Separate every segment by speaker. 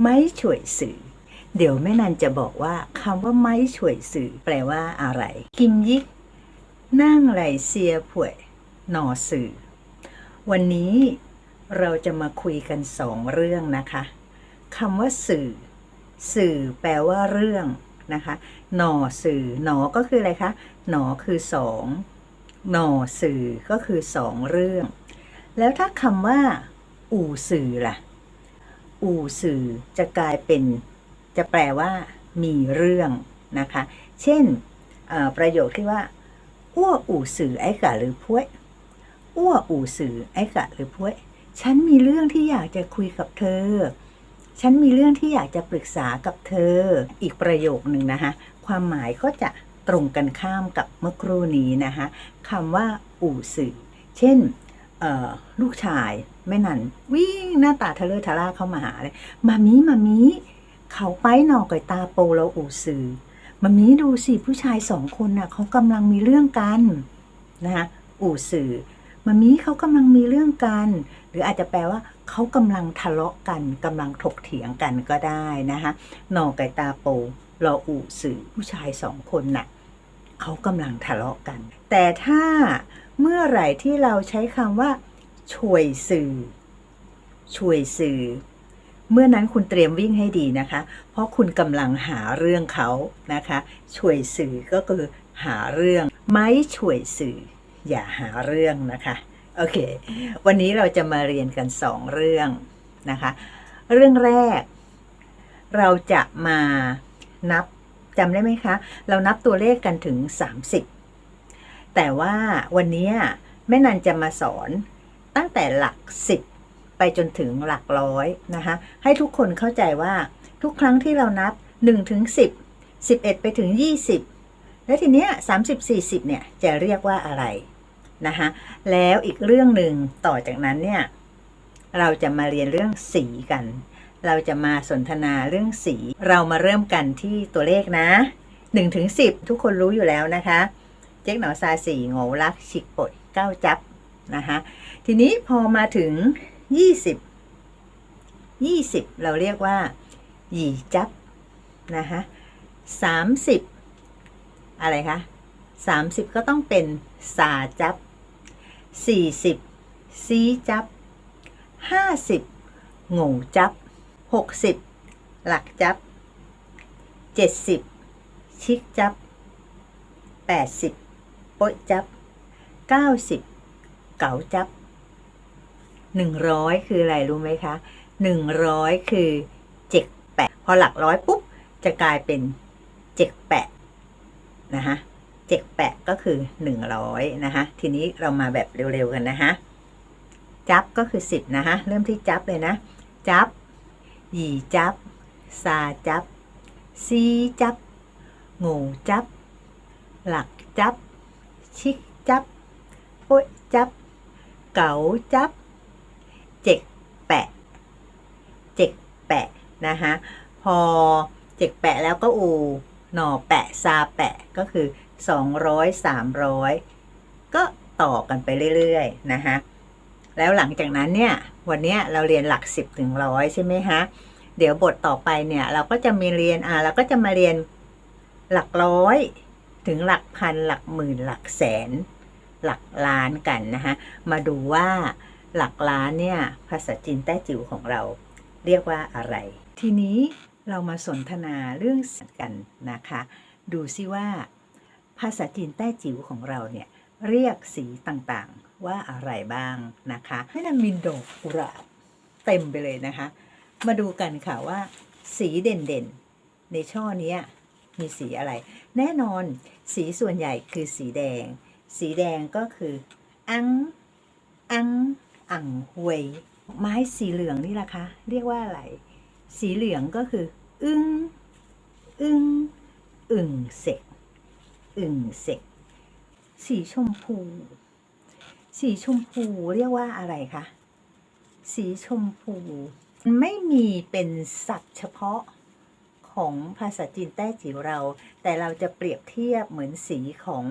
Speaker 1: ไม้ฉวยสื่อ เดี๋ยวแม่นันจะบอกว่าคำว่าไม้ฉวยสื่อ แปลว่าอะไร กิมยิกนั่งไหลเซียผวยหนอสื่อ วันนี้เราจะมาคุยกันสองเรื่องนะคะคำว่าสื่อ สื่อแปลว่าเรื่องนะคะ หนอสื่อ หนอก็คืออะไรคะ หนอคือสอง หนอสื่อก็คือสองเรื่อง แล้วถ้าคำว่า อู่สื่อล่ะ อู่สื่อจะกลายเป็น จะแปลว่า มีเรื่องนะคะ เช่นประโยคที่ว่าอ้วอู่สื่อไอ้กะหรือพวยอ้วอู่สื่อไอ้กะหรือพวยฉันมีเรื่องที่อยากจะคุยกับเธอ ฉันมีเรื่องที่อยากจะปรึกษากับเธอ อีกประโยคหนึ่งนะคะความหมายก็จะตรงกันข้ามกับเมื่อครู่นี้นะคะคำว่า อู่สื่อ เช่นลูกชาย แม่นันวิ่งหน้าตาทะเลทะล่าเข้ามาหาเลยมามีมามีเขาไปหนอกไก่ตาโปแล้วอู่สื่อมามีดูสิผู้ชายสองคนน่ะเขากำลังมีเรื่องกันนะคะอู่สื่อมามีเขากำลังมีเรื่องกัน หรืออาจจะแปลว่าเขากำลังทะเลาะกันกำลังถกเถียงกันก็ได้นะคะหนอไก่ตาโปรออู่สื่อผู้ชายสองคนน่ะเขากำลังทะเลาะกัน แต่ถ้าเมื่อไหร่ที่เราใช้คำว่า ช่วยสื่อ ช่วยสื่อ เมื่อนั้นคุณเตรียมวิ่งให้ดีนะคะ เพราะคุณกำลังหาเรื่องเขานะคะ ช่วยสื่อก็คือหาเรื่อง ไม่ช่วยสื่อ อย่าหาเรื่องนะคะ โอเค วันนี้เราจะมาเรียนกันสองเรื่องนะคะ เรื่องแรก เราจะมานับจำได้ไหมคะ เรานับตัวเลขกันถึง 30 แต่ว่าวันนี้แม่นันจะมาสอน ตั้งแต่หลัก10ไปจนถึงหลักร้อยนะคะ ให้ทุกคนเข้าใจว่าทุกครั้งที่เรานับ1ถึง10 11 ไปถึง 20 แล้วทีเนี้ย30 40 เนี่ยจะเรียกว่าอะไรนะคะแล้วอีกเรื่องหนึ่งต่อจากนั้นเนี่ยเราจะมาเรียนเรื่องสีกัน เราจะมาสนทนาเรื่องสี เรามาเริ่มกันที่ตัวเลขนะ1ถึง10 ทุกคนรู้อยู่แล้วนะคะ เจ๊กหนอซาสีโง่รัก ฉิกปดเก้าจับนะคะ ทีนี้พอมาถึง 20 20 เราเรียกว่า หยีจับนะคะ30อะไรคะ30ก็ต้องเป็นสาจับ40ซีจับ50โง่จับ60หลักจับ70ชิกจับ80โป๊ะจับ90เก๋าจับ 100คืออะไรรู้ไหมคะ100คือเจ็กแปะพอหลักร้อยปุ๊บจะกลายเป็นเจ็กแปะนะคะเจ็กแปะก็คือ100นะคะทีนี้เรามาแบบเร็วๆกันนะคะจับก็คือ10นะคะเริ่มที่จับเลยนะ จับ หยีจับ ซาจับ ซีจับ งูจับ หลักจับ ชิกจับโป๊ะจับ เก๋าจับ แปะเจกแปะนะคะพอเจกแปะแล้วก็อูหน่อแปะซาแปะก็คือ 200 300 ก็ต่อกันไปเรื่อยๆนะคะแล้วหลังจากนั้นเนี่ย วันเนี้ยเราเรียนหลัก 10 ถึงร้อยใช่ไหมคะเดี๋ยวบทต่อไปเนี่ย เราก็จะมีเรียนอ่าเราก็จะมาเรียนหลักร้อย ถึงหลักพันหลักหมื่นหลักแสน หลักล้านกันนะคะมาดูว่า หลักล้านเนี่ยภาษาจีนแต้จิ๋วของเรา เรียกว่าอะไร ทีนี้เรามาสนทนาเรื่องกันนะคะ ดูซิว่า ภาษาจีนแต้จิ๋วของเราเนี่ยเรียกสีต่างๆว่าอะไรบ้างนะคะแม่นามินโดกุหลาบเต็มไปเลยนะคะ มาดูกันค่ะว่า สีเด่นๆ ในช่อนี้มีสีอะไร แน่นอนสีส่วนใหญ่คือสีแดง สีแดงก็คือ อัง อัง อังหวย ไม้สีเหลืองนี่ล่ะคะ เรียกว่าอะไร สีเหลืองก็คือ อึ้งอึ้งอึ่งเสกอึ่งเสกสีชมพู สีชมพูเรียกว่าอะไรคะ สีชมพู ไม่มีเป็นสัตว์เฉพาะของภาษาจีนแต้จิ๋วเรา แต่เราจะเปรียบเทียบเหมือนสีของ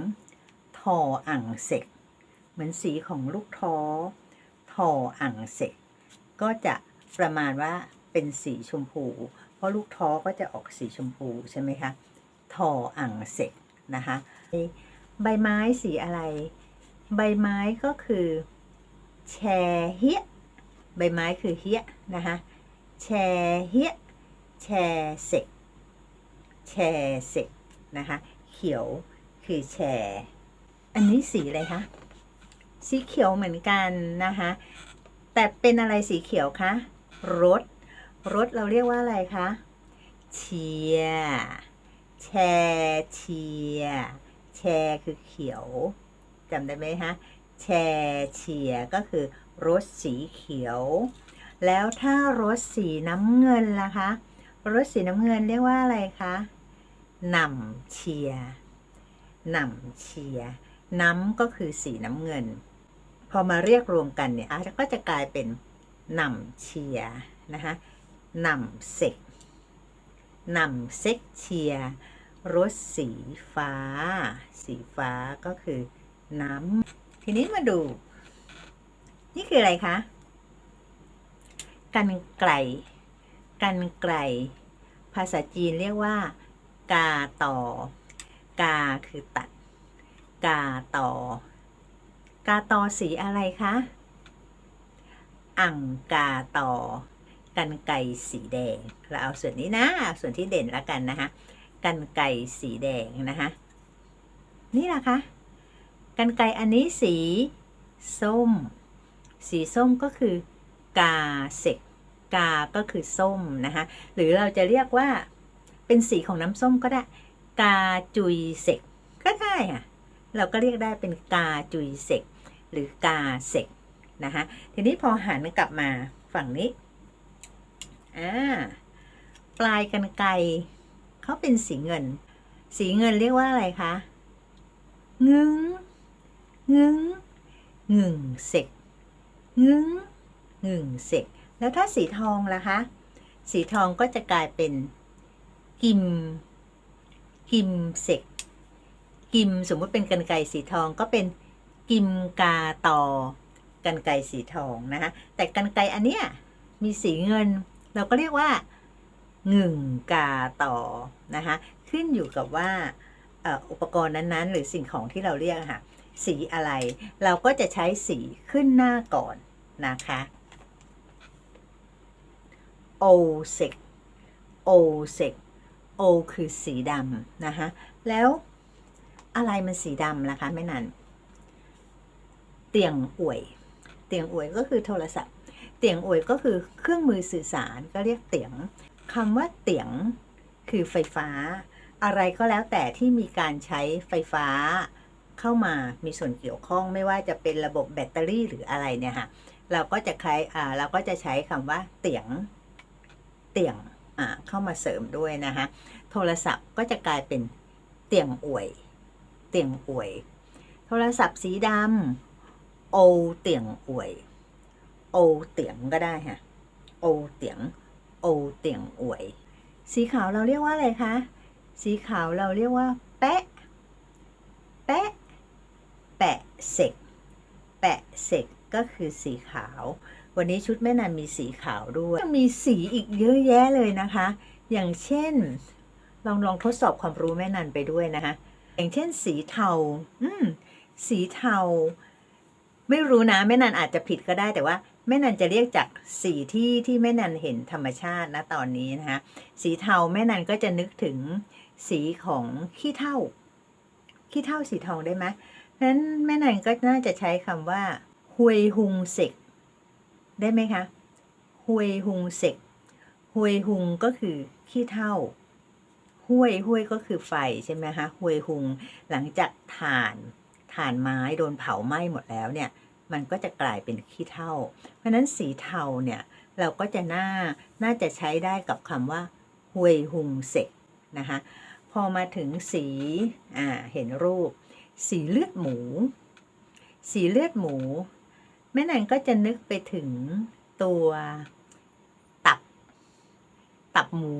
Speaker 1: ทออ่างเสกเหมือนสีของลูกท้อ ทออ่างเสกก็จะประมาณว่าเป็นสีชมพู เพราะลูกท้อก็จะออกสีชมพูใช่ไหมคะทออ่างเสกนะคะใบไม้สีอะไร ใบไม้ก็คือแชเฮียใบไม้คือเฮียนะคะแชเฮียแชเสกแชเสกนะคะเขียวคือแช อันนี้สีอะไรคะ สีเขียวเหมือนกันนะคะแต่เป็นอะไรสีเขียวคะรถรถเราเรียกว่าอะไรคะเชียร์แชร์เชียร์แชร์คือเขียวจำได้ไหมคะแชร์เชียร์ก็คือรถสีเขียว แล้วถ้ารถสีน้ำเงินล่ะคะรถสีน้ำเงินเรียกว่าอะไรคะหน่ำเชียร์หน่ำเชียร์น้ำก็คือสีน้ำเงิน อมาเรียกรวมกันเนี่ยอะก็จะกลายเป็นนำเชียนะคะนำเซกนำเซ็กเชียร์รถสีฟ้า สีฟ้าก็คือน้ำทีนี้มาดู นี่คืออะไรคะกันไกลกันไกลภาษาจีนเรียกว่า กาต่อ กาคือตัด กาต่อ กาต่อสีอะไรคะอ่างกาตอกันไกรสีแดง เราเอาส่วนนี้นะ ส่วนที่เด่นแล้วกันนะคะกันไกรสีแดงนะคะนี่นะคะกันไกรอันนี้สีส้ม สีส้มก็คือกาเสกกา ก็คือส้มนะคะหรือเราจะเรียกว่าเป็นสีของน้ำส้มก็ได้ กาจุยเสกก็ได้ค่ะเราก็เรียกได้เป็นกาจุยเสก หรือกาเสกนะคะทีนี้พอหันกลับมาฝั่งนี้อ่าปลายกันไกรเขาเป็นสีเงิน สีเงินเรียกว่าอะไรคะงึ้งงึ้งงึ่งเสกงึ้งงึ่งเสกแล้วถ้าสีทองล่ะคะ สีทองก็จะกลายเป็นกิม กิมเสกกิมสมมติเป็นกันไกรสีทองก็เป็น กิมกาตอกันไกสีทองนะคะแต่กันไกอันเนี้ยมีสีเงิน เราก็เรียกว่าหนึ่งกาต่อนะคะขึ้นอยู่กับว่าอุปกรณ์นั้นๆ หรือสิ่งของที่เราเรียกค่ะสีอะไร เราก็จะใช้สีขึ้นหน้าก่อนนะคะโอเซกโอเซกโอคือสีดำนะคะแล้วอะไรมันสีดำล่ะคะแม่นัน เตียงอวย เตียงอวยก็คือโทรศัพท์ เตียงอวยก็คือเครื่องมือสื่อสารก็เรียกเตียงคำว่าเตียงคือไฟฟ้า อะไรก็แล้วแต่ที่มีการใช้ไฟฟ้าเข้ามามีส่วนเกี่ยวข้องไม่ว่าจะเป็นระบบแบตเตอรี่หรืออะไรเนี่ยค่ะเราก็จะใช้อ่าเราก็จะใช้คำว่าเตียงเตียงอ่าเข้ามาเสริมด้วยนะคะโทรศัพท์ก็จะกลายเป็นเตียงอวย เตียงอวย โทรศัพท์สีดำ โอเตียงอวย โอเตียงก็ได้ค่ะโอเตียง โอเตียงอวย สีขาวเราเรียกว่าอะไรคะ สีขาวเราเรียกว่า แปะ แปะ แปะเสก แปะเสกก็คือสีขาว วันนี้ชุดแม่นันมีสีขาวด้วยมีสีอีกเยอะแยะเลยนะคะ อย่างเช่น ลองลองทดสอบความรู้แม่นันไปด้วยนะคะ อย่างเช่นสีเทา อืม สีเทา ไม่รู้นะแม่นันอาจจะผิดก็ได้แต่ว่าแม่นันจะเรียกจากสีที่ที่แม่นันเห็นธรรมชาตินะตอนนี้นะคะสีเทาแม่นันก็จะนึกถึงสีของขี้เถ้าขี้เถ้าสีทองได้ไหมนั้นแม่นันก็น่าจะใช้คำว่าฮวยฮุงเสกได้ไหมคะฮวยฮุงเสกฮวยฮุงก็คือขี้เถ้าห้วยห้วยก็คือไฟใช่ไหมคะฮวยฮุงหลังจากถ่าน ถ่านไม้โดนเผาไหม้หมดแล้วเนี่ยมันก็จะกลายเป็นขี้เถ้า เพราะนั้นสีเทาเนี่ยเราก็จะน่าน่าจะใช้ได้กับคำว่าฮวยฮุงเสกนะคะพอมาถึงสีอ่าเห็นรูป สีเลือดหมู สีเลือดหมู แม่นันก็จะนึกไปถึงตัวตับ ตับหมู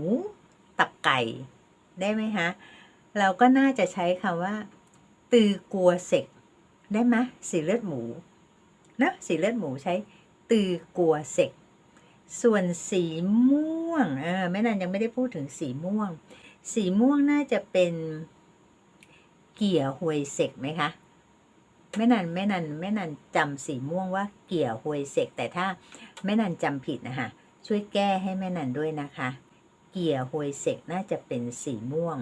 Speaker 1: ตับไก่ได้ไหมคะเราก็น่าจะใช้คำว่า ตือกัวเสกได้ไหมสีเลือดหมูนะสีเลือดหมูใช้ตือกัวเสกส่วนสีม่วงเออแม่นันยังไม่ได้พูดถึงสีม่วง สีม่วงน่าจะเป็นเกี่ยวหวยเสกไหมคะแม่นันแม่นันแม่นันจำสีม่วงว่าเกี่ยวหวยเสกแต่ถ้าแม่นันจำผิดนะคะช่วยแก้ให้แม่นันด้วยนะคะ เกี่ยวหวยเสกน่าจะเป็นสีม่วง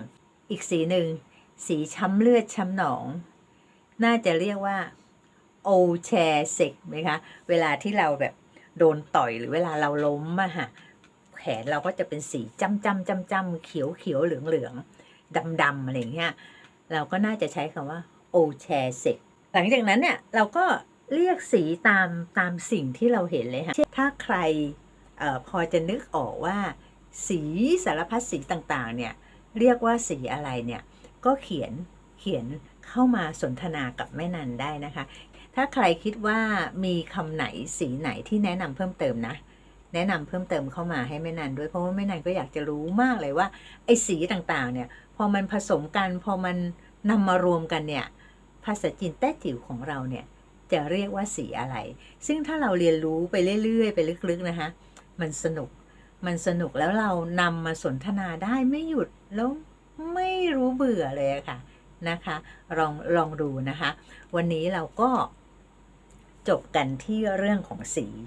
Speaker 1: อีกสีหนึ่ง สีช้ำเลือดช้ำหนอง น่าจะเรียกว่าโอแชเซกไหมคะ เวลาที่เราแบบโดนต่อยหรือเวลาเราล้มอะค่ะแขนเราก็จะเป็นสีจ้ำจ้ำจ้ำจ้ำเขียวเขียวเหลืองเหลืองดำดำอะไรอย่างเงี้ยเราก็น่าจะใช้คำว่าโอแชเซกหลังจากนั้นเนี่ยเราก็เรียกสีตามตามสิ่งที่เราเห็นเลยค่ะเช่นถ้าใครออพอจะนึกออกว่า สีสารพัดสีต่างๆเนี่ยเรียกว่าสีอะไรเนี่ย ก็เขียนเขียนเข้ามาสนทนากับแม่นันได้นะคะ ถ้าใครคิดว่ามีคำไหนสีไหนที่แนะนำเพิ่มเติมนะ แนะนำเพิ่มเติมเข้ามาให้แม่นันด้วยเพราะว่าแม่นันก็อยากจะรู้มากเลยว่าไอ้สีต่างๆเนี่ยพอมันผสมกันพอมันนำมารวมกันเนี่ยภาษาจีนแต้จิ๋วของเราเนี่ยจะเรียกว่าสีอะไร ซึ่งถ้าเราเรียนรู้ไปเรื่อยๆ ไปลึกๆนะคะมันสนุก มันสนุกแล้วเรานำมาสนทนาได้ไม่หยุดแล้ว ไม่รู้เบื่อเลยค่ะนะคะ ลองลองดูนะคะ วันนี้เราก็จบกันที่เรื่องของสี